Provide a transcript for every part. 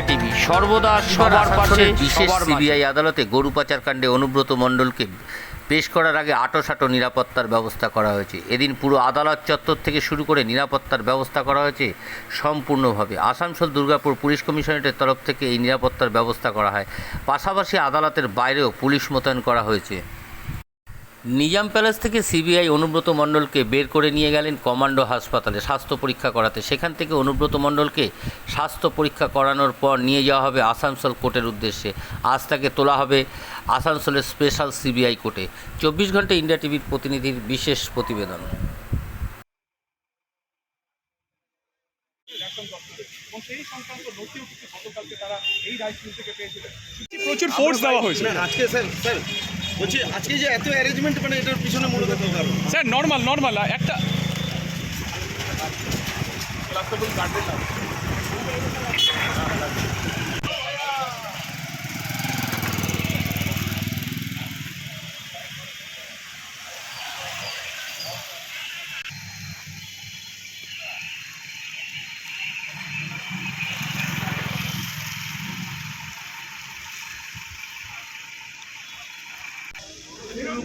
India TV সর্বদা সবার পাশে বিশেষ সিবিআই আদালতে গরু পাচার কাণ্ডে অনুব্রত মণ্ডলকে পেশ করার আগে আটোসাটো নিরাপত্তার ব্যবস্থা করা হয়েছে। এদিন পুরো আদালত চত্বর থেকে শুরু করে নিরাপত্তার ব্যবস্থা করা হয়েছে সম্পূর্ণভাবে। আসানসোল দুর্গাপুর পুলিশ কমিশনারেটের তরফ থেকে এই নিরাপত্তার ব্যবস্থা করা হয়। পাশাপাশি আদালতের বাইরেও পুলিশ মোতায়েন করা হয়েছে। নিজাম প্যালেস থেকে সিবিআই অনুব্রত মণ্ডলকে বের করে নিয়ে গেলেন কমান্ডো হাসপাতালে স্বাস্থ্য পরীক্ষা করাতে। সেখান থেকে অনুব্রত মণ্ডলকে স্বাস্থ্য পরীক্ষা করানোর পর নিয়ে যাওয়া হবে আসানসোল কোর্টের উদ্দেশ্যে। আজ তাকে তোলা হবে আসানসোলের স্পেশাল সিবিআই কোর্টে। চব্বিশ ঘণ্টা ইন্ডিয়া টিভির প্রতিনিধির বিশেষ প্রতিবেদন। সেই সংক্রান্ত নথিও কিন্তু গতকালকে তারা এই রাইস থেকে পেয়েছিলেন প্রচুর ফোর্স দেওয়া হয়েছে। আজকে স্যার স্যার বলছি আজকে যে এত অ্যারেঞ্জমেন্ট মানে এটার পিছনে মূলত কারণ? স্যার নর্মাল নর্মাল একটা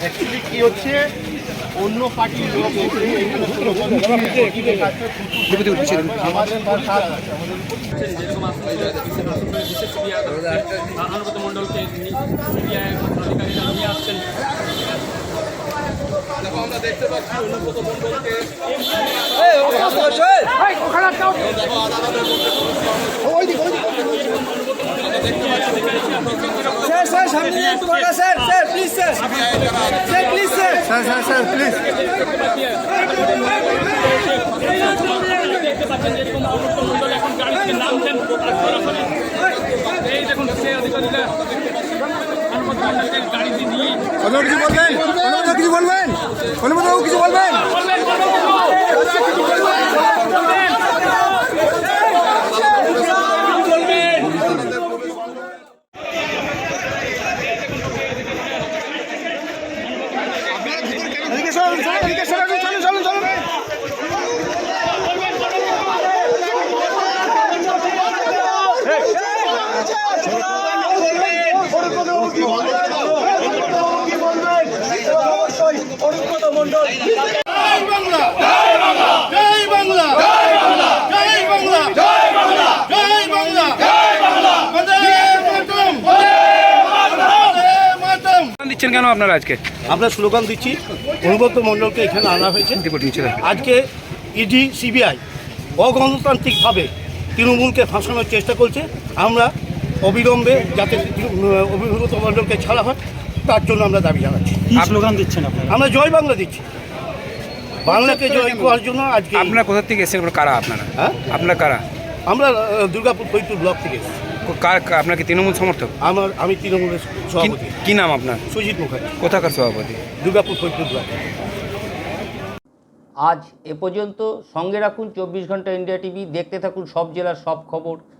অ্যাকচুয়ালি কি হচ্ছে? অন্য পার্টির লোক যেরকম বিশেষ সিবিআই অনুব্রত মণ্ডলকে দেখতে পাচ্ছেন যেরকম অনুব্রত মণ্ডল এখন গাড়ি নামছেন এই দেখুন সেই অধিকারীরা অনুব্রত মণ্ডলকে গাড়িতে নিয়ে কিছু বলবেন অনুমতি কিছু বলবেন অনুমতি কিছু বলবেন দিচ্ছেন কেন আপনারা আজকে? আমরা স্লোগান দিচ্ছি অনুব্রত মণ্ডলকে এখানে আনা হয়েছে। আজকে ইডি সিবিআই অগণতান্ত্রিকভাবে তৃণমূলকে ফাঁসানোর চেষ্টা করছে। আমরা অবিলম্বে যাতে অভিভূত মণ্ডলকে ছাড়া হয় তার জন্য আমরা দাবি জানাচ্ছি। স্লোগান দিচ্ছেন আপনারা? আমরা জয় বাংলা দিচ্ছি। বাংলাকে জয় করার জন্য আজকে আপনারা কোথা থেকে এসেছেন কারা আপনারা? হ্যাঁ? আপনারা কারা? আমরা দুর্গাপুর ফরিদপুর ব্লক থেকে এসেছি। কার কার- আপনার কি তৃণমূল সমর্থক? আমার আমি তৃণমূলের সভাপতি। কি নাম আপনার? সুজিত মুখার্জি। কোথাকার সভাপতি? দুর্গাপুর ফরিদপুর ব্লক। আজ এ পর্যন্ত সঙ্গে রাখুন চব্বিশ ঘণ্টা ইন্ডিয়া টিভি দেখতে থাকুন সব জেলার সব খবর।